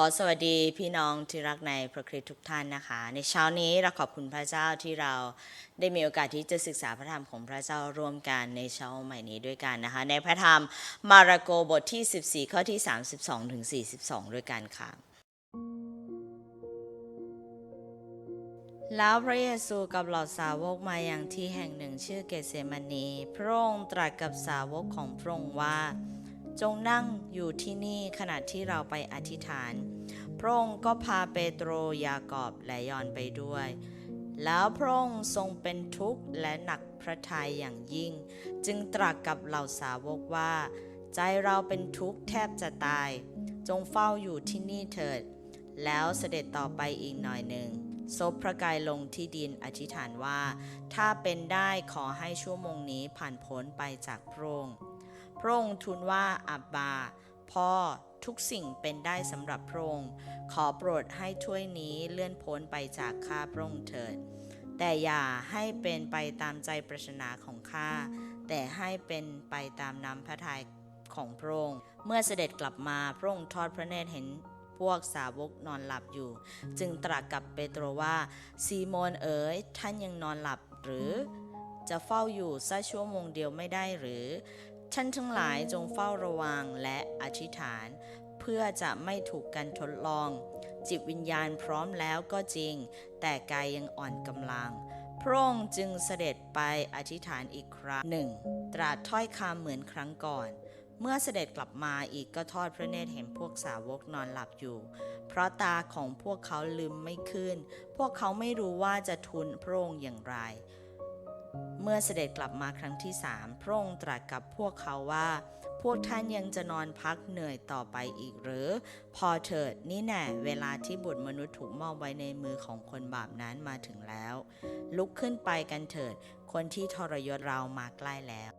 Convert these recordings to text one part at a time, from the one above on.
ขอสวัสดีพี่น้องที่รักในพระคริสต์ทุกท่านนะคะ ในเช้านี้เราขอบคุณพระเจ้าที่เราได้มีโอกาสที่จะศึกษาพระธรรมของพระเจ้าร่วมกันในเช้าใหม่นี้ด้วยกันนะคะ ในพระธรรมมาระโกบทที่ 14 ข้อที่ 32ถึง42 ด้วยกันค่ะ แล้วพระเยซูกับเหล่าสาวกมาอย่างที่แห่งหนึ่งชื่อเกเซมานีพระองค์ตรัสกับสาวกของพระองค์ว่าจงนั่งอยู่ที่นี่ขณะที่เราไปอธิษฐาน พระองค์ก็พาเปโตรยากอบและยอนไปด้วย แล้วพระองค์ทรงเป็นทุกข์และหนักพระทัยอย่างยิ่ง จึงตรัสกับเหล่าสาวกว่า ใจเราเป็นทุกข์แทบจะตาย จงเฝ้าอยู่ที่นี่เถิด แล้วเสด็จต่อไปอีกหน่อยหนึ่งซบพระกายลงที่ดินอธิษฐานว่า ถ้าเป็นได้ขอให้ชั่วโมงนี้ผ่านพ้นไปจากพระองค์พระองค์ทูลว่าอับบา พ่อ ทุกสิ่งเป็นได้สำหรับพระองค์ ขอโปรดให้ถ้วยนี้เลื่อนพ้นไปจากข้าพระองค์เถิด แต่อย่าให้เป็นไปตามใจปรารถนาของข้า แต่ให้เป็นไปตามน้ำพระทัยของพระองค์ เมื่อเสด็จกลับมาพระองค์ทอดพระเนตรเห็นพวกสาวกนอนหลับอยู่ จึงตรัสกับเปโตรว่า ซีโมนเอ๋ยท่านยังนอนหลับหรือ จะเฝ้าอยู่สักชั่วโมงเดียวไม่ได้หรือ ท่านทั้งหลายจงเฝ้าระวังและอธิษฐาน เพื่อจะไม่ถูกกันทดลอง จิตวิญญาณพร้อมแล้วก็จริง แต่กายยังอ่อนกำลัง พระองค์จึงเสด็จไปอธิษฐานอีกครั้งหนึ่งตรัสถ้อยคำเหมือนครั้งก่อน เมื่อเสด็จกลับมาอีกก็ทอดพระเนตรเห็นพวกสาวกนอนหลับอยู่ เพราะตาของพวกเขาลืมไม่ขึ้น พวกเขาไม่รู้ว่าจะทูลพระองค์อย่างไร เมื่อเสด็จกลับมาครั้งที่สามพระองค์ตรัสกับพวกเขาว่า พวกท่านยังจะนอนพักเหนื่อยต่อไปอีกหรือ พอเถิดนี่แน่เวลาที่บุตรมนุษย์ถูกมอบไว้ในมือของคนบาปนั้นมาถึงแล้ว ลุกขึ้นไปกันเถิด คนที่ทรยศเรามาใกล้แล้ว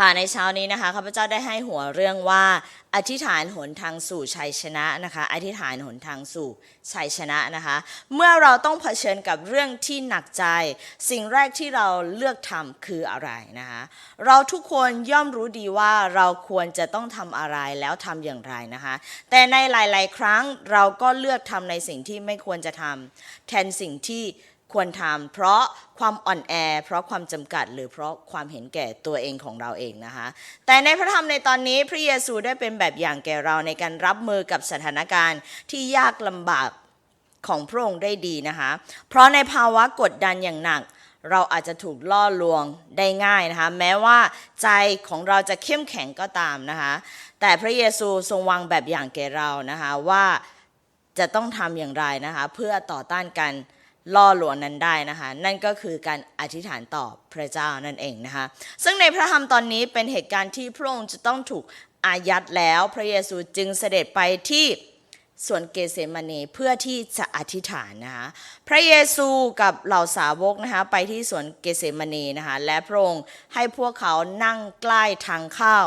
ค่ะในเช้านี้นะคะข้าพเจ้าได้ให้หัวเรื่องว่า อธิษฐานหนทางสู่ชัยชนะนะคะ อธิษฐานหนทางสู่ชัยชนะนะคะ เมื่อเราต้องเผชิญกับเรื่องที่หนักใจ สิ่งแรกที่เราเลือกทำคืออะไรนะคะ เราทุกคนย่อมรู้ดีว่าเราควรจะต้องทำอะไรแล้วทำอย่างไรนะคะ แต่ในหลาย ๆ ครั้งเราก็เลือกทำในสิ่งที่ไม่ควรจะทำแทนสิ่งที่ ควรทำเพราะความอ่อนแอ เพราะความจำกัด หรือเพราะความเห็นแก่ตัวเองของเราเองนะคะ แต่ในพระธรรมในตอนนี้พระเยซูได้เป็นแบบอย่างแก่เราในการรับมือกับสถานการณ์ที่ยากลำบากของพระองค์ได้ดีนะคะ เพราะในภาวะกดดันอย่างหนัก เราอาจจะถูกล่อลวงได้ง่ายนะคะ แม้ว่าใจของเราจะเข้มแข็งก็ตามนะคะ แต่พระเยซูทรงวางแบบอย่างแก่เรานะคะว่าจะต้องทำอย่างไรนะคะ เพื่อต่อต้านกัน ล่อลวงนั้นได้นะคะ นั่นก็คือการอธิษฐานต่อพระเจ้านั่นเองนะคะ ซึ่งในพระธรรมตอนนี้เป็นเหตุการณ์ที่พระองค์จะต้องถูกอายัดแล้ว พระเยซูจึงเสด็จไปที่สวนเกเซมานีเพื่อที่จะอธิษฐานนะคะพระเยซูกับเหล่าสาวกนะคะไปที่สวนเกเซมานีนะคะและพระองค์ให้พวกเขานั่งใกล้ทางเข้า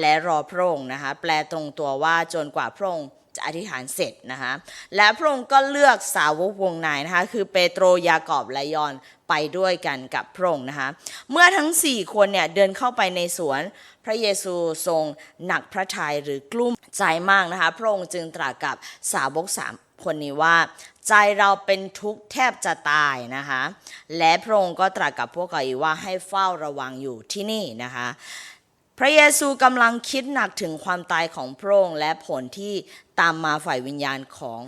และรอพระองค์นะคะแปลตรงตัวว่าจนกว่าพระองค์ อธิษฐานเสร็จนะคะและพระองค์ก็เลือกสาวกวงในนะคะคือเปโตรยากอบและยอนไปด้วยกันกับพระองค์นะคะเมื่อทั้ง 4 คนเนี่ยเดินเข้าไปในสวนพระเยซูทรงหนักพระทัยหรือกลุ้มใจมากนะคะพระองค์จึงตรัสกับสาวกสามคนนี้ว่าใจเราเป็นทุกข์แทบจะตายนะคะ และพระองค์ก็ตรัสกับพวกเขาอีกว่าให้เฝ้าระวังอยู่ที่นี่นะคะ พระเยซูกำลังคิดหนักถึงความตายของพระองค์และผลที่ ตามมาฝ่ายวิญญาณของ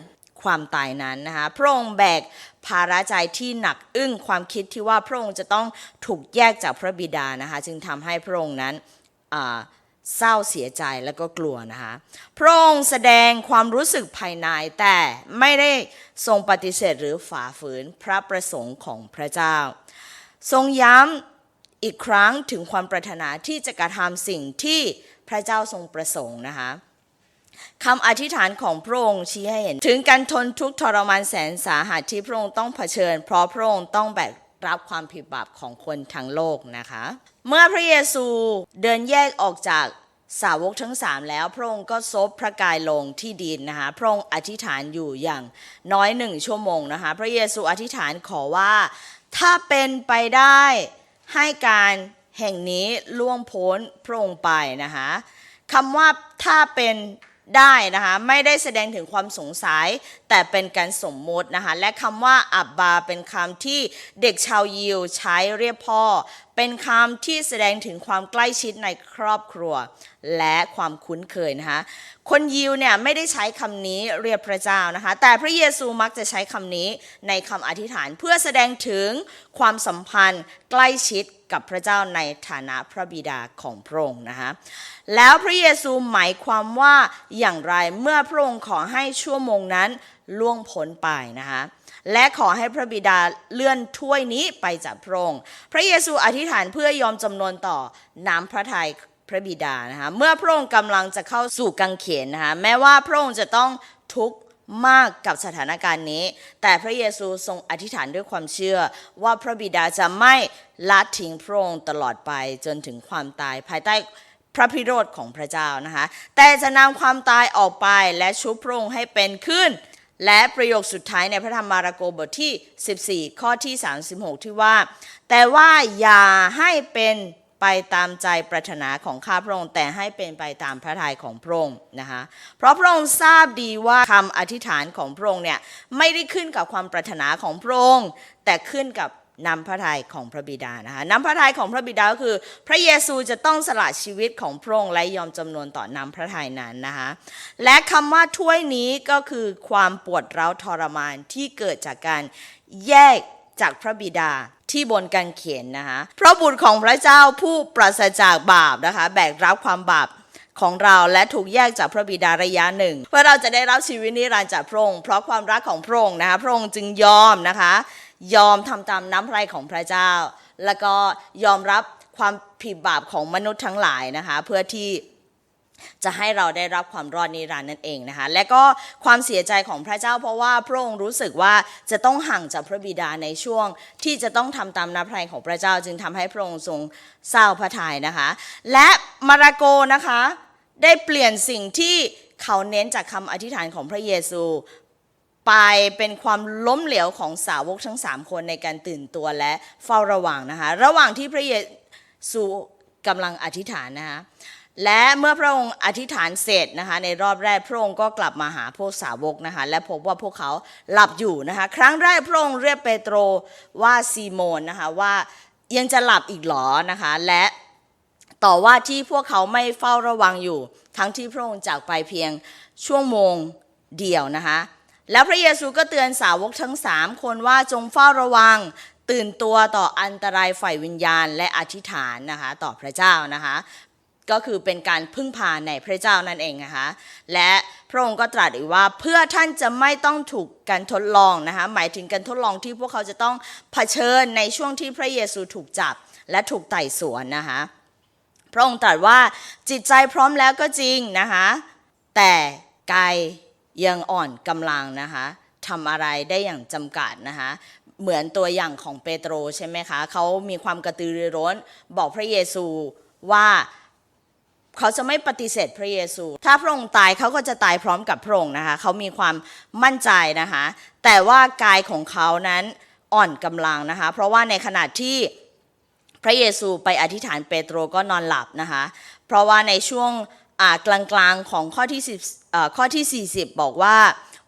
ความตายนั้นนะคะพระองค์แบกภาระใจที่หนักอึ้งความคิดที่ว่าพระองค์จะต้องถูกแยกจากพระบิดานะคะจึงทำให้พระองค์นั้นเศร้าเสียใจแล้วก็กลัวนะคะพระองค์แสดงความรู้สึกภายในแต่ไม่ได้ทรงปฏิเสธหรือฝ่าฝืนพระประสงค์ของพระเจ้า ทรงย้ำอีกครั้งถึงความปรารถนาที่จะกระทำสิ่งที่พระเจ้าทรงประสงค์นะคะ คำอธิษฐานของพระองค์ชี้ให้เห็น ถึงการทนทุกข์ทรมานแสนสาหัสที่พระองค์ต้องเผชิญ เพราะพระองค์ต้องแบกรับความผิดบาปของคนทั้งโลกนะคะ เมื่อพระเยซูเดินแยกออกจากสาวกทั้งสามแล้วพระองค์ก็ซบพระกายลงที่ดินนะคะพระองค์อธิษฐานอยู่อย่างน้อยหนึ่งชั่วโมงนะคะพระเยซูอธิษฐานขอว่า ถ้าเป็นไปได้ให้การแห่งนี้ล่วงพ้นพระองค์ไปนะคะคำว่าถ้าเป็น ได้นะคะไม่ได้แสดงถึงความสงสัย แต่เป็นการสมมตินะคะและคำว่าอับบาเป็นคำที่เด็กชาวยิวใช้เรียกพ่อ เป็นคำที่แสดงถึงความใกล้ชิดในครอบครัว และความคุ้นเคยนะคะ คนยิวเนี่ยไม่ได้ใช้คำนี้เรียกพระเจ้านะคะ แต่พระเยซูมักจะใช้คำนี้ในคำอธิษฐานเพื่อแสดงถึงความสัมพันธ์ใกล้ชิดกับพระเจ้าในฐานะพระบิดาของพระองค์นะคะแล้วพระเยซูหมายความว่าอย่างไรเมื่อพระองค์ขอให้ชั่วโมงนั้นล่วงพ้นไปนะคะ และขอให้พระบิดาเลื่อนถ้วยนี้ไปจากพระองค์พระเยซูอธิษฐานเพื่อยอมจำนวนต่อน้ำพระทัยพระบิดานะคะเมื่อพระองค์กำลังจะเข้าสู่กังเขนนะคะแม้ว่าพระองค์จะต้องทุกข์มากกับสถานการณ์นี้ แต่พระเยซูทรงอธิษฐานด้วยความเชื่อ ว่าพระบิดาจะไม่ละทิ้งพระองค์ตลอดไปจนถึงความตายภายใต้พระพิโรธของพระเจ้านะคะ แต่จะนำความตายออกไปและชุบพระองค์ให้เป็นขึ้น และประโยคสุดท้ายในพระธรรมมาระโกบทที่ 14 ข้อที่ 36 ที่ว่า แต่ว่าอย่าให้เป็นไปตามใจปรารถนาของข้าพระองค์แต่ให้เป็นไปตามพระทัยของพระองค์นะคะเพราะพระองค์ทราบดีว่าคำอธิษฐานของพระองค์เนี่ยไม่ได้ขึ้นกับความปรารถนาของพระองค์แต่ขึ้นกับ น้ำพระทัยของพระบิดานะคะนำพระทัยของพระบิดาก็คือ พระเยซูจะต้องสละชีวิตของพระองค์และยอมจำนวนต่อน้ำพระทัยนั้นนะคะและคำว่าถ้วยนี้ก็คือความปวดร้าวทรมานที่เกิดจากการแยกจากพระบิดาที่บนกางเขียนนะคะพระบุตรของพระเจ้าผู้ปราศจากบาปนะคะแบกรับความบาปของเราและถูกแยกจากพระบิดาระยะหนึ่ง เพื่อเราจะได้รับชีวิตนิรันดร์จากพระองค์เพราะความรักของพระองค์นะคะพระองค์จึงยอมนะคะ ยอมทำตามน้ำพระทัยของพระเจ้า แล้วก็ยอมรับความผิดบาปของมนุษย์ทั้งหลายนะคะเพื่อที่จะให้เราได้รับความรอดนิรันดร์นั่นเองนะคะ และก็ความเสียใจของพระเจ้า เพราะว่าพระองค์รู้สึกว่าจะต้องห่างจากพระบิดาในช่วง ที่จะต้องทำตามน้ำพระทัยของพระเจ้า จึงทำให้พระองค์ทรงเศร้าพระทัยนะคะ และมาระโกนะคะได้เปลี่ยนสิ่งที่เขาเน้นจากคำอธิษฐานของพระเยซู ไปเป็นความล้มเหลวของสาวกทั้งสามคนในการตื่นตัวและเฝ้าระวังนะคะ ระหว่างที่พระเยซูกำลังอธิษฐานนะคะและเมื่อพระองค์อธิษฐานเสร็จนะคะในรอบแรกพระองค์ก็กลับมาหาพวกสาวกนะคะและพบว่าพวกเขาหลับอยู่นะคะครั้งแรกพระองค์เรียกเปโตรว่าซีโมนนะคะว่ายังจะหลับอีกหรอนะคะและต่อว่าที่พวกเขาไม่เฝ้าระวังอยู่ ทั้งที่พระองค์จากไปเพียงชั่วโมงเดียวนะคะ แล้วพระเยซูก็เตือนสาวกทั้งสามคนว่าจงเฝ้าระวังตื่นตัวต่ออันตรายฝ่ายวิญญาณและอธิษฐานนะคะต่อพระเจ้านะคะก็คือเป็นการพึ่งพาในพระเจ้านั่นเองนะคะและพระองค์ก็ตรัสอีกว่าเพื่อท่านจะไม่ต้องถูกการทดลองนะคะหมายถึงการทดลองที่พวกเขาจะต้องเผชิญในช่วงที่พระเยซูถูกจับและถูกไต่สวนนะคะพระองค์ตรัสว่าจิตใจพร้อมแล้วก็จริงนะคะแต่กาย ยังอ่อนกำลังนะคะทำอะไรได้อย่างจำกัดนะคะเหมือนตัวอย่างของเปโตรใช่ไหมคะเขามีความกระตือรือร้น บอกพระเยซูว่าเขาจะไม่ปฏิเสธพระเยซู ถ้าพระองค์ตายเขาก็จะตายพร้อมกับพระองค์นะคะเขามีความมั่นใจนะคะ แต่ว่ากายของเขานั้นอ่อนกำลังนะคะ เพราะว่าในขณะที่พระเยซูไปอธิษฐานเปโตรก็นอนหลับนะคะ เพราะว่าในช่วงกลางๆของข้อที่10 ข้อที่ 40 บอกว่า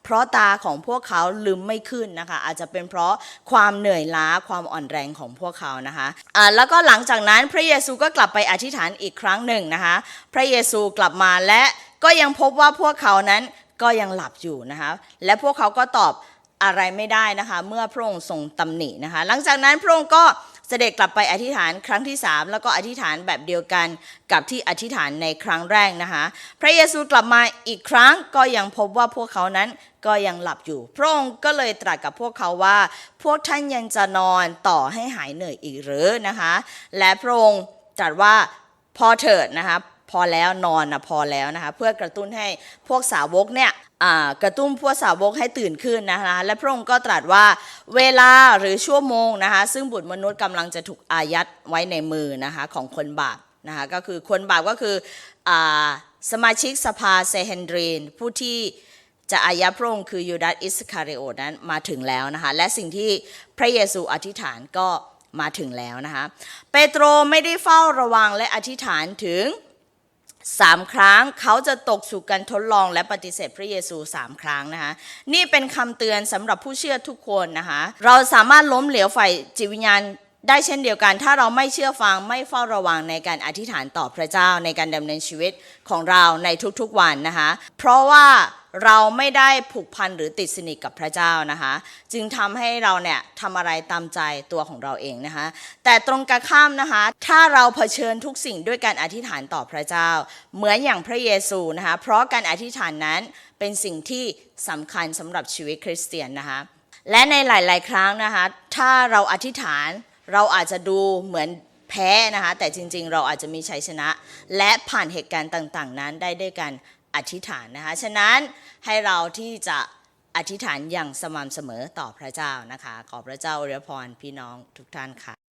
เพราะตาของพวกเขาลืมไม่ขึ้นนะคะ อาจจะเป็นเพราะความเหนื่อยล้าความอ่อนแรงของพวกเขานะคะอ่าแล้วก็หลังจากนั้นพระเยซูก็กลับไปอธิษฐานอีกครั้งหนึ่งนะคะ พระเยซูกลับมาและก็ยังพบว่าพวกเขานั้นก็ยังหลับอยู่นะคะ และพวกเขาก็ตอบอะไรไม่ได้นะคะ เมื่อพระองค์ทรงตำหนินะคะ หลังจากนั้นพระองค์ก็ เสด็จกลับไปอธิษฐานครั้งที่ 3 แล้วก็อธิษฐานแบบเดียวกันกับที่อธิษฐานในครั้งแรกนะคะ พระเยซูกลับมาอีกครั้งก็ยังพบว่าพวกเขานั้นก็ยังหลับอยู่ พระองค์ก็เลยตรัสกับพวกเขาว่า พวกท่านยังจะนอนต่อให้หายเหนื่อยอีกหรือนะคะ และพระองค์ตรัสว่าพอเถิดนะคะพอแล้วนอนนะพอแล้วนะคะเพื่อกระตุ้นให้พวกสาวกเนี่ย กระตุ้นพวกสาวกให้ตื่นขึ้นนะคะและพระองค์ก็ตรัสว่าเวลาหรือชั่วโมงนะคะซึ่งบุตรมนุษย์กำลังจะถูกอายัดไว้ในมือนะคะของคนบาปนะคะก็คือคนบาปก็คืออสมาชิกสภาเซเฮนดรีน ผู้ที่จะอายัดพระองค์คือยูดาสอิสคาริโอตนั้นมาถึงแล้วนะคะและสิ่งที่พระเยซูอธิษฐานก็มาถึงแล้วนะคะเปโตรไม่ได้เฝ้าระวังและอธิษฐานถึง สามครั้งเขาจะตกสู่การทดลองและปฏิเสธพระเยซูสามครั้งนะคะนี่เป็นคำเตือนสำหรับผู้เชื่อทุกคนนะคะเราสามารถล้มเหลวฝ่ายจิตวิญญาณได้เช่นเดียวกัน ถ้าเราไม่เชื่อฟังไม่เฝ้าระวังในการอธิษฐานต่อพระเจ้าในการดำเนินชีวิตของเราในทุกๆวันนะคะเพราะว่า เราไม่ได้ผูกพันหรือติดสนิทกับพระเจ้านะคะ จึงทำให้เราเนี่ยทำอะไรตามใจตัวของเราเองนะคะ แต่ตรงกันข้ามนะคะ ถ้าเราเผชิญทุกสิ่งด้วยการอธิษฐานต่อพระเจ้า เหมือนอย่างพระเยซูนะคะ เพราะการอธิษฐานนั้นเป็นสิ่งที่สำคัญสำหรับชีวิตคริสเตียนนะคะ และในหลาย ๆ ครั้งนะคะ ถ้าเราอธิษฐานเราอาจจะดูเหมือนแพ้นะคะ แต่จริง ๆ เราอาจจะมีชัยชนะ และผ่านเหตุการณ์ต่าง ๆ นั้นได้ด้วยการ อธิษฐานนะคะ ฉะนั้นให้เราที่จะอธิษฐานอย่างสม่ำเสมอต่อพระเจ้านะคะ ขอพระเจ้าอวยพรพี่น้องทุกท่านค่ะ